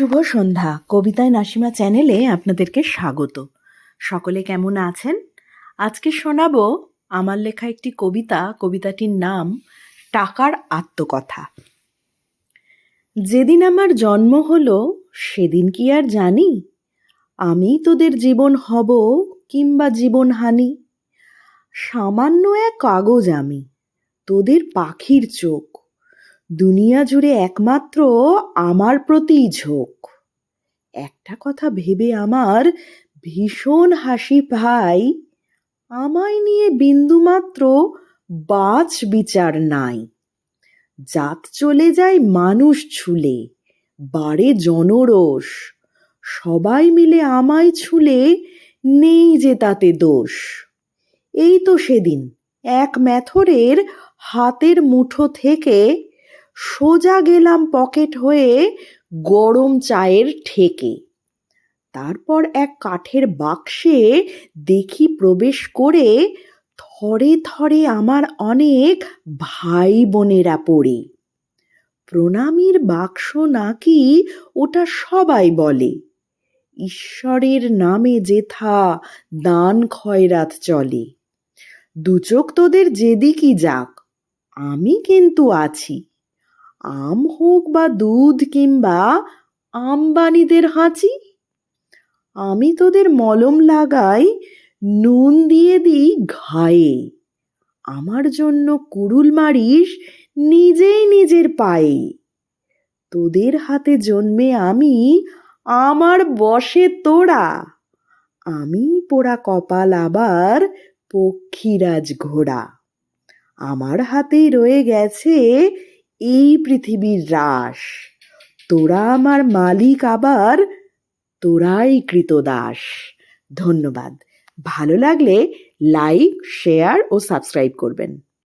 শুভ সন্ধ্যা। কবিতায় নাসিমা চ্যানেলে আপনাদেরকে স্বাগত। সকলে কেমন আছেন? আজকে শোনাবো আমার লেখা একটি কবিতা। কবিতাটির নাম, টাকার আত্মকথা। যেদিন আমার জন্ম হলো, সেদিন কি আর জানি? আমি তোদের জীবন হব কিংবা জীবনহানি সামান্য এক কাগজ আমি, তোদের পাখির চোখ। দুনিয়া জুড়ে একমাত্র আমার প্রতিই ঝোঁক। একটা কথা ভেবে আমার ভীষণ হাসি ভাই আমায় নিয়ে বিন্দুমাত্র বাছ বিচার নাই। জাত চলে যায় মানুষ ছুলে, বাড়ে জনরোষ। সবাই মিলে আমায় ছুলে নেই যে তাতে দোষ। এই তো সেদিন, এক ম্যাথরের হাতের মুঠো থেকে সোজা গেলাম পকেট হয়ে গরম চায়ের ঠেকে। তারপর এক কাঠের বাক্সে দেখি প্রবেশ করে থরে থরে আমার অনেক ভাই বোনেরা পড়ে। প্রণামীর বাক্স নাকি ওটা সবাই বলে। ঈশ্বরের নামে যেথা দান খয়রাত চলে। দুচোখ তোদের যেদিকই যাক, আমি কিন্তু আছি। আম হোক বা দুধ কিংবা আমবানিদের হাঁচি? আমি তোদের মলম লাগাই, নুন দিয়ে দিই ঘায়ে। আমার জন্য কুড়ুল মারিস, নিজেই নিজের পায়ে। তোদের হাতে জন্মে আমি, আমার বসে তোরা। আমি পোড়া কপাল আবার পক্ষীরাজ ঘোড়া। আমার হাতেই রয়ে গেছে এই পৃথিবীর রাস। তোরা আমার মালিক আবার, তোরাই কৃতদাস। ধন্যবাদ। ভালো লাগলে লাইক শেয়ার ও সাবস্ক্রাইব করবেন।